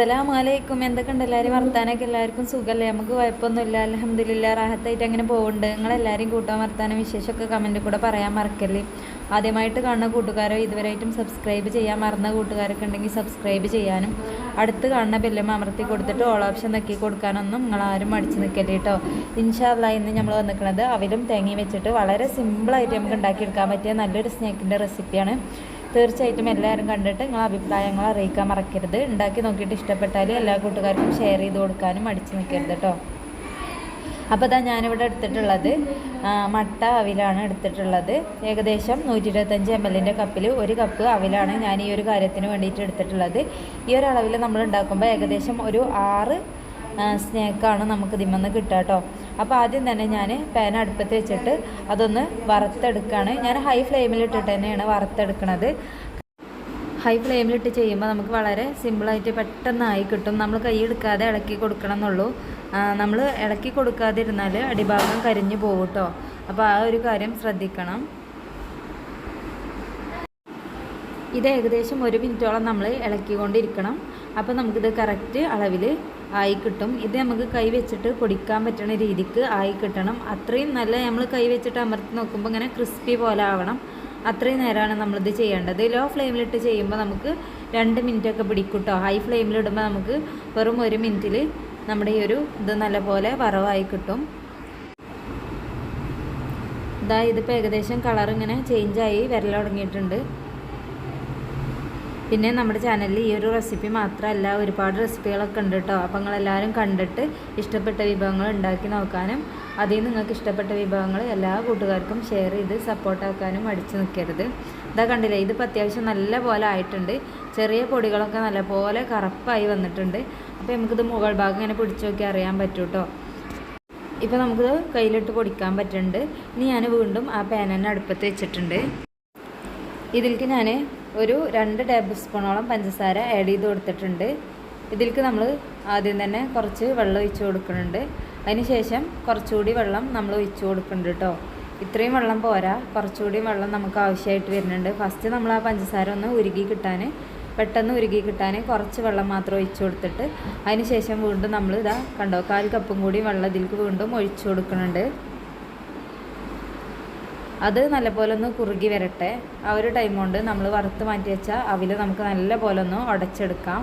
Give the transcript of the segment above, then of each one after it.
അസ്സലാമലൈക്കും. എന്തൊക്കെയുണ്ട് എല്ലാവരും വർത്താനൊക്കെ എല്ലാവർക്കും സുഖമല്ലേ? നമുക്ക് കുഴപ്പമൊന്നുമില്ല. അലഹമ്മദില്ല റാഹത്തായിട്ട് അങ്ങനെ പോകുന്നുണ്ട് നിങ്ങളെല്ലാവരും കൂട്ടാൻ വർത്താനം വിശേഷമൊക്കെ കമന്റിൽ കൂടെ പറയാൻ മറക്കല്ലേ? ആദ്യമായിട്ട് കാണുന്ന കൂട്ടുകാരോ ഇതുവരെയായിട്ടും സബ്സ്ക്രൈബ് ചെയ്യാൻ മറന്ന കൂട്ടുകാരൊക്കെ ഉണ്ടെങ്കിൽ സബ്സ്ക്രൈബ് ചെയ്യാനും. അടുത്ത് കാണുന്ന ബെല്ലും അമർത്തി കൊടുത്തിട്ട് ഓൾ ഓപ്ഷൻ നക്കി കൊടുക്കാനൊന്നും നിങ്ങളാരും മടിച്ച് നിൽക്കല്ലേ കേട്ടോ. ഇൻഷാല്ല ഇന്ന് നമ്മൾ വന്നിരിക്കുന്നത് അവരും തേങ്ങയും വെച്ചിട്ട് വളരെ സിമ്പിളായിട്ട് നമുക്ക് ഉണ്ടാക്കിയെടുക്കാൻ പറ്റിയ നല്ലൊരു സ്നാക്കിന്റെ റെസിപ്പിയാണ് തീർച്ചയായിട്ടും എല്ലാവരും കണ്ടിട്ട് നിങ്ങളെ അഭിപ്രായങ്ങൾ അറിയിക്കാൻ മറക്കരുത്. ഉണ്ടാക്കി നോക്കിയിട്ട് ഇഷ്ടപ്പെട്ടാൽ എല്ലാ കൂട്ടുകാർക്കും ഷെയർ ചെയ്ത് കൊടുക്കാനും അടിച്ചു നിൽക്കരുത് കേട്ടോ അപ്പോൾ ഇതാ ഞാനിവിടെ എടുത്തിട്ടുള്ളത് മട്ട അവിലാണ് എടുത്തിട്ടുള്ളത്. ഏകദേശം നൂറ്റി ഇരുപത്തഞ്ച് എം എല്ലിന്റെ കപ്പിൽ ഒരു കപ്പ് അവിലാണ് ഞാൻ ഈ ഒരു കാര്യത്തിന് വേണ്ടിയിട്ട് എടുത്തിട്ടുള്ളത്. ഈ ഒരു അളവിൽ നമ്മൾ ഉണ്ടാക്കുമ്പോൾ ഏകദേശം ഒരു ആറ് സ്നേക്കാണ് നമുക്ക് ഇതിമെന്ന് കിട്ടുക കേട്ടോ അപ്പോൾ ആദ്യം തന്നെ ഞാൻ പാൻ അടുപ്പത്ത് വെച്ചിട്ട് അതൊന്ന് വറുത്തെടുക്കുകയാണ് ഞാൻ ഹൈ ഫ്ലെയിമിൽ ഇട്ടിട്ട് തന്നെയാണ് വറുത്തെടുക്കുന്നത് ഹൈ ഫ്ലെയിമിലിട്ട് ചെയ്യുമ്പോൾ നമുക്ക് വളരെ സിമ്പിളായിട്ട് പെട്ടെന്നായി കിട്ടും. നമ്മൾ കൈ എടുക്കാതെ ഇളക്കി കൊടുക്കണം എന്നുള്ളൂ. നമ്മൾ ഇളക്കി കൊടുക്കാതിരുന്നാൽ അടിഭാഗം കരിഞ്ഞു പോകും കേട്ടോ അപ്പോൾ ആ ഒരു കാര്യം ശ്രദ്ധിക്കണം. ഇത് ഏകദേശം ഒരു മിനിറ്റോളം നമ്മൾ ഇളക്കിക്കൊണ്ടിരിക്കണം. അപ്പോൾ നമുക്കിത് കറക്റ്റ് അളവിൽ ആയി കിട്ടും. ഇത് നമുക്ക് കൈ വെച്ചിട്ട് പൊടിക്കാൻ പറ്റുന്ന രീതിക്ക് ആയി കിട്ടണം. അത്രയും നല്ല നമ്മൾ കൈ വെച്ചിട്ട് അമർത്തി നോക്കുമ്പോൾ ഇങ്ങനെ ക്രിസ്പി പോലെ ആവണം. അത്രയും നേരമാണ് നമ്മളിത് ചെയ്യേണ്ടത്. ലോ ഫ്ലെയിമിലിട്ട് ചെയ്യുമ്പോൾ നമുക്ക് രണ്ട് മിനിറ്റൊക്കെ പിടിക്കും കേട്ടോ ഹൈ ഫ്ലെയിമിലിടുമ്പോൾ നമുക്ക് വെറും ഒരു മിനിറ്റിൽ നമ്മുടെ ഈ ഒരു ഇത് നല്ലപോലെ വറവായി കിട്ടും. ഇതാ ഇതിപ്പോൾ ഏകദേശം കളർ ഇങ്ങനെ ചേഞ്ചായി വരൽ തുടങ്ങിയിട്ടുണ്ട് പിന്നെ നമ്മുടെ ചാനലിൽ ഈ ഒരു റെസിപ്പി മാത്രമല്ല ഒരുപാട് റെസിപ്പികളൊക്കെ ഉണ്ട് കേട്ടോ അപ്പോൾ നിങ്ങളെല്ലാവരും കണ്ടിട്ട് ഇഷ്ടപ്പെട്ട വിഭവങ്ങൾ ഉണ്ടാക്കി നോക്കാനും അതിൽ നിങ്ങൾക്ക് ഇഷ്ടപ്പെട്ട വിഭവങ്ങൾ എല്ലാ കൂട്ടുകാർക്കും ഷെയർ ചെയ്ത് സപ്പോർട്ടാക്കാനും അടിച്ചു നിൽക്കരുത് ഇതാ കണ്ടില്ലേ ഇതിപ്പോൾ അത്യാവശ്യം നല്ല പോലെ ആയിട്ടുണ്ട്. ചെറിയ പൊടികളൊക്കെ നല്ലപോലെ കറുപ്പായി വന്നിട്ടുണ്ട്. അപ്പോൾ നമുക്കിത് മുകൾ ഭാഗം ഇങ്ങനെ പിടിച്ചു നോക്കി അറിയാൻ പറ്റും കേട്ടോ ഇപ്പോൾ നമുക്കിത് കയ്യിലിട്ട് പൊടിക്കാൻ പറ്റുന്നുണ്ട്. ഇനി ഞാൻ വീണ്ടും ആ പാൻ അടുപ്പത്ത് വെച്ചിട്ടുണ്ട്. ഇതിലേക്ക് ഞാൻ ഒരു രണ്ട് ടേബിൾ സ്പൂണോളം പഞ്ചസാര ആഡ് ചെയ്ത് കൊടുത്തിട്ടുണ്ട്. ഇതിലേക്ക് നമ്മൾ ആദ്യം തന്നെ കുറച്ച് വെള്ളം ഒഴിച്ച് കൊടുക്കുന്നുണ്ട്. അതിന് ശേഷം കുറച്ചുകൂടി വെള്ളം നമ്മൾ ഒഴിച്ച് കൊടുക്കുന്നുണ്ട് കേട്ടോ ഇത്രയും വെള്ളം പോരാ. കുറച്ചുകൂടി വെള്ളം നമുക്ക് ആവശ്യമായിട്ട് വരുന്നുണ്ട്. ഫസ്റ്റ് നമ്മൾ ആ പഞ്ചസാര ഒന്ന് ഉരുകി കിട്ടാൻ പെട്ടെന്ന് ഉരുകി കിട്ടാൻ കുറച്ച് വെള്ളം മാത്രം ഒഴിച്ച് കൊടുത്തിട്ട് അതിന് ശേഷം വീണ്ടും നമ്മൾ ഇതാ കണ്ടോ കാൽ കപ്പും കൂടി വെള്ളം ഇതിലേക്ക് വീണ്ടും ഒഴിച്ചു കൊടുക്കുന്നുണ്ട്. അത് നല്ലപോലെ ഒന്ന് കുറുകി വരട്ടെ. ആ ഒരു ടൈം കൊണ്ട് നമ്മൾ വറുത്ത് മാറ്റി വെച്ച അവിൽ നമുക്ക് നല്ലപോലെ ഒന്ന് ഉടച്ചെടുക്കാം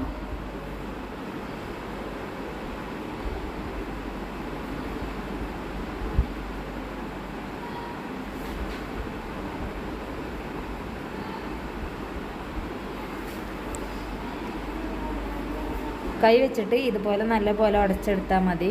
കൈ വെച്ചിട്ട് ഇതുപോലെ നല്ലപോലെ ഉടച്ചെടുത്താൽ മതി.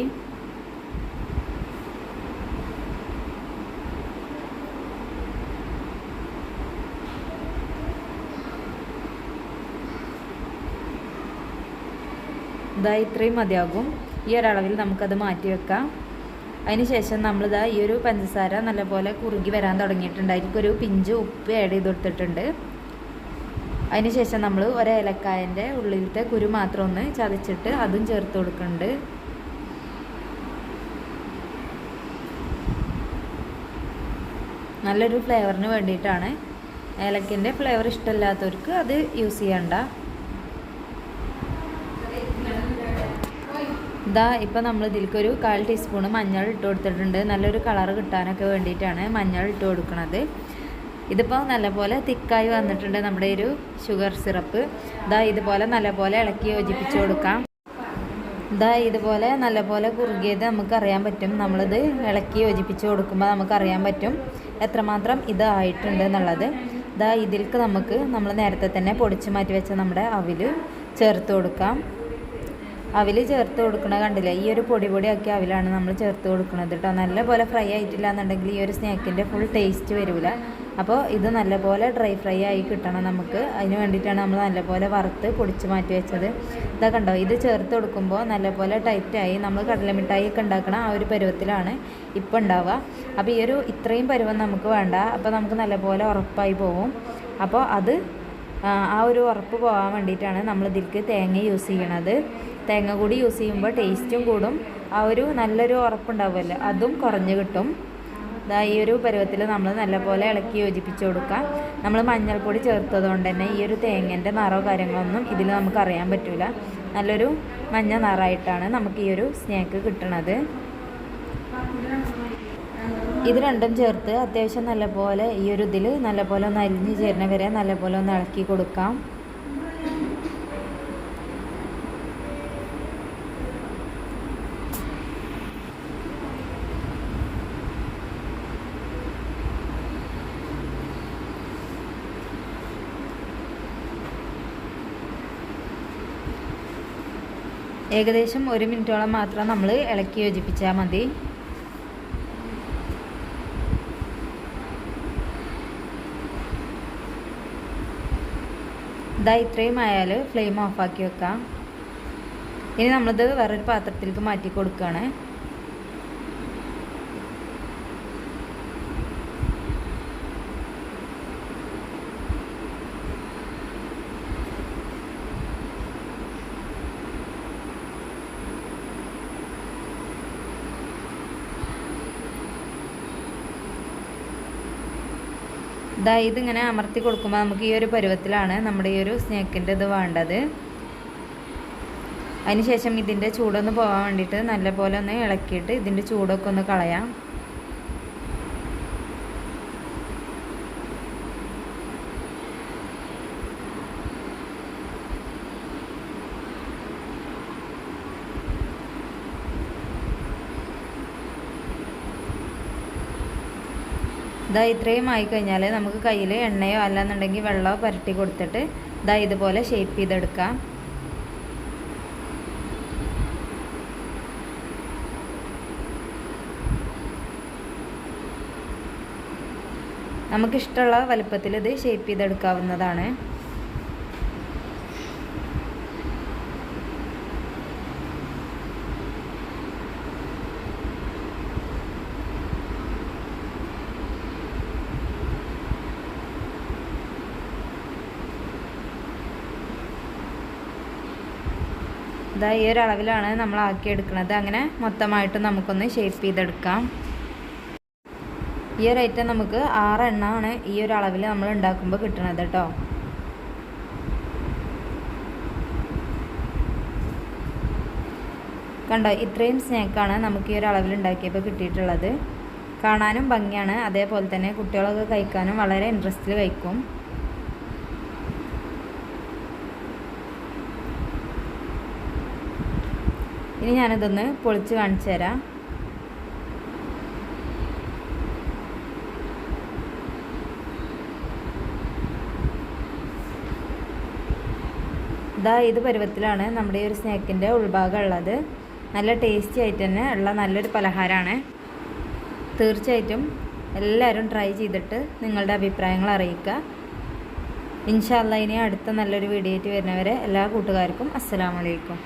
ഇതാ ഇത്രയും മതിയാകും. ഈ ഒരളവിൽ നമുക്കത് മാറ്റി വെക്കാം. അതിന് ശേഷം നമ്മളിതാ ഈ ഒരു പഞ്ചസാര നല്ലപോലെ കുറുകി വരാൻ തുടങ്ങിയിട്ടുണ്ടായിരിക്കും ഒരു പിഞ്ച് ഉപ്പ് ആഡ് ചെയ്ത് കൊടുത്തിട്ടുണ്ട്. അതിനുശേഷം നമ്മൾ ഒരേലക്കായന്റെ ഉള്ളിലത്തെ കുരു മാത്രം ഒന്ന് ചതച്ചിട്ട് അതും ചേർത്ത് കൊടുക്കുന്നുണ്ട്. നല്ലൊരു ഫ്ലേവറിന് വേണ്ടിയിട്ടാണ്. ഏലക്കിന്റെ ഫ്ലേവർ ഇഷ്ടമില്ലാത്തവർക്ക് അത് യൂസ് ചെയ്യണ്ട. ഇതാ ഇപ്പം നമ്മൾ ഇതിലേക്ക് ഒരു കാൽ ടീസ്പൂൺ മഞ്ഞൾ ഇട്ട് കൊടുത്തിട്ടുണ്ട്. നല്ലൊരു കളർ കിട്ടാനൊക്കെ വേണ്ടിയിട്ടാണ് മഞ്ഞൾ ഇട്ട് കൊടുക്കുന്നത് ഇതിപ്പോൾ നല്ലപോലെ തിക്കായി വന്നിട്ടുണ്ട് നമ്മുടെ ഒരു ഷുഗർ സിറപ്പ്. ഇതാ ഇതുപോലെ നല്ലപോലെ ഇളക്കി യോജിപ്പിച്ച് കൊടുക്കാം. ഇതാ ഇതുപോലെ നല്ലപോലെ കുറുകിയത് നമുക്കറിയാൻ പറ്റും. നമ്മളിത് ഇളക്കി യോജിപ്പിച്ച് കൊടുക്കുമ്പോൾ നമുക്കറിയാൻ പറ്റും എത്രമാത്രം ഇത് ആയിട്ടുണ്ട് എന്നുള്ളത്. ഇതാ ഇതിൽക്ക് നമുക്ക് നമ്മൾ നേരത്തെ തന്നെ പൊടിച്ച് മാറ്റി വെച്ച നമ്മുടെ അവിൽ ചേർത്ത് കൊടുക്കാം. അവിൽ ചേർത്ത് കൊടുക്കണ കണ്ടില്ല? ഈ ഒരു പൊടി പൊടിയാക്കി അവിലാണ് നമ്മൾ ചേർത്ത് കൊടുക്കുന്നത് കേട്ടോ നല്ലപോലെ ഫ്രൈ ആയിട്ടില്ല എന്നുണ്ടെങ്കിൽ ഈ ഒരു സ്നാക്കിന്റെ ഫുൾ ടേസ്റ്റ് വരില്ല അപ്പോൾ ഇത് നല്ലപോലെ ഡ്രൈ ഫ്രൈ ആയി കിട്ടണം നമുക്ക്. അതിന് വേണ്ടിയിട്ടാണ് നമ്മൾ നല്ലപോലെ വറുത്ത് പൊടിച്ച് മാറ്റി വെച്ചത്. ഇതാ കണ്ടോ? ഇത് ചേർത്ത് കൊടുക്കുമ്പോൾ നല്ലപോലെ ടൈറ്റായി നമ്മൾ കടലമിഠായി ഒക്കെ ഉണ്ടാക്കണം ആ ഒരു പരുവത്തിലാണ് ഇപ്പോൾ ഉണ്ടാവുക. അപ്പോൾ ഈ ഒരു ഇത്രയും പരുവം നമുക്ക് വേണ്ട. അപ്പോൾ നമുക്ക് നല്ലപോലെ ഉറപ്പായി പോകും അപ്പോൾ അത് ആ ഒരു ഉറപ്പ് പോകാൻ വേണ്ടിയിട്ടാണ് നമ്മൾ ഇതിലേക്ക് തേങ്ങ യൂസ് ചെയ്യണത്. തേങ്ങ കൂടി യൂസ് ചെയ്യുമ്പോൾ ടേസ്റ്റും കൂടും. ആ ഒരു നല്ലൊരു ഉറപ്പുണ്ടാവുമല്ലോ. അതും കുറഞ്ഞു കിട്ടും. ഇതാ ഈ ഒരു പരുവത്തിൽ നമ്മൾ നല്ലപോലെ ഇളക്കി യോജിപ്പിച്ച് കൊടുക്കാം. നമ്മൾ മഞ്ഞൾപ്പൊടി ചേർത്തതുകൊണ്ട് തന്നെ ഈ ഒരു തേങ്ങേന്റെ നിറോ കാര്യങ്ങളൊന്നും ഇതിൽ നമുക്ക് അറിയാൻ പറ്റില്ല നല്ലൊരു മഞ്ഞ നിറായിട്ടാണ് നമുക്ക് ഈ ഒരു സ്നാക്ക് കിട്ടണത്. ഇത് രണ്ടും ചേർത്ത് അത്യാവശ്യം നല്ലപോലെ ഈ ഒരു ഇതിൽ നല്ലപോലെ ഒന്ന് അരിഞ്ഞ് ചേരുന്ന വരെ നല്ലപോലെ ഒന്ന് ഇളക്കി കൊടുക്കാം. ഏകദേശം ഒരു മിനിറ്റോളം മാത്രം നമ്മൾ ഇളക്കി യോജിപ്പിച്ചാൽ മതി. ഇതാ ഇത്രയും ആയാൽ ഫ്ലെയിം ഓഫാക്കി വെക്കാം. ഇനി നമ്മളിത് വേറൊരു പാത്രത്തിലേക്ക് മാറ്റി കൊടുക്കുകയാണ്. ഇതാ ഇതിങ്ങനെ അമർത്തി കൊടുക്കുമ്പോൾ നമുക്ക് ഈ ഒരു പരുവത്തിലാണ് നമ്മുടെ ഈ ഒരു സ്നേക്കിന്റെ ഇത് വേണ്ടത്. അതിനുശേഷം ഇതിന്റെ ചൂടൊന്ന് പോകാൻ വേണ്ടിയിട്ട് നല്ലപോലെ ഒന്ന് ഇളക്കിയിട്ട് ഇതിന്റെ ചൂടൊക്കെ ഒന്ന് കളയാം. ഇതാ ഇത്രയും ആയി കഴിഞ്ഞാൽ നമുക്ക് കയ്യിൽ എണ്ണയോ അല്ലാന്നുണ്ടെങ്കിൽ വെള്ളമോ പുരട്ടി കൊടുത്തിട്ട് ഇതാ ഇതുപോലെ ഷേപ്പ് ചെയ്തെടുക്കാം. നമുക്കിഷ്ടമുള്ള വലുപ്പത്തിൽ ഇത് ഷേപ്പ് ചെയ്തെടുക്കാവുന്നതാണ്. ഇതാ ഈ ഒരു അളവിലാണ് നമ്മൾ ആക്കിയെടുക്കുന്നത്. അങ്ങനെ മൊത്തമായിട്ട് നമുക്കൊന്ന് ഷേപ്പ് ചെയ്തെടുക്കാം. ഈ ഒരു ഐറ്റം നമുക്ക് ആറെണ്ണമാണ് ഈ ഒരു അളവിൽ നമ്മൾ ഉണ്ടാക്കുമ്പോൾ കിട്ടണത് കേട്ടോ. കണ്ടോ ഇത്രയും സ്നാക്കാണ് നമുക്ക് ഈ ഒരു അളവിൽ ഉണ്ടാക്കിയപ്പോൾ കിട്ടിയിട്ടുള്ളത്. കാണാനും ഭംഗിയാണ്. അതേപോലെ തന്നെ കുട്ടികളൊക്കെ കഴിക്കാനും വളരെ ഇൻട്രസ്റ്റിൽ കഴിക്കും. ഇനി ഞാനിതൊന്ന് പൊളിച്ച് കാണിച്ചു തരാം. ഇതാ ഇത് പരുവത്തിലാണ് നമ്മുടെ ഈ ഒരു സ്നാക്കിന്റെ ഉൾഭാഗം ഉള്ളത് നല്ല ടേസ്റ്റി ആയിട്ട് തന്നെ ഉള്ള നല്ലൊരു പലഹാരമാണ്. തീർച്ചയായിട്ടും എല്ലാവരും ട്രൈ ചെയ്തിട്ട് നിങ്ങളുടെ അഭിപ്രായങ്ങൾ അറിയിക്കുക. ഇൻഷാല്ല ഇനി അടുത്ത നല്ലൊരു വീഡിയോ ആയിട്ട് വരുന്നവരെ എല്ലാ കൂട്ടുകാർക്കും അസ്സലാമലൈക്കും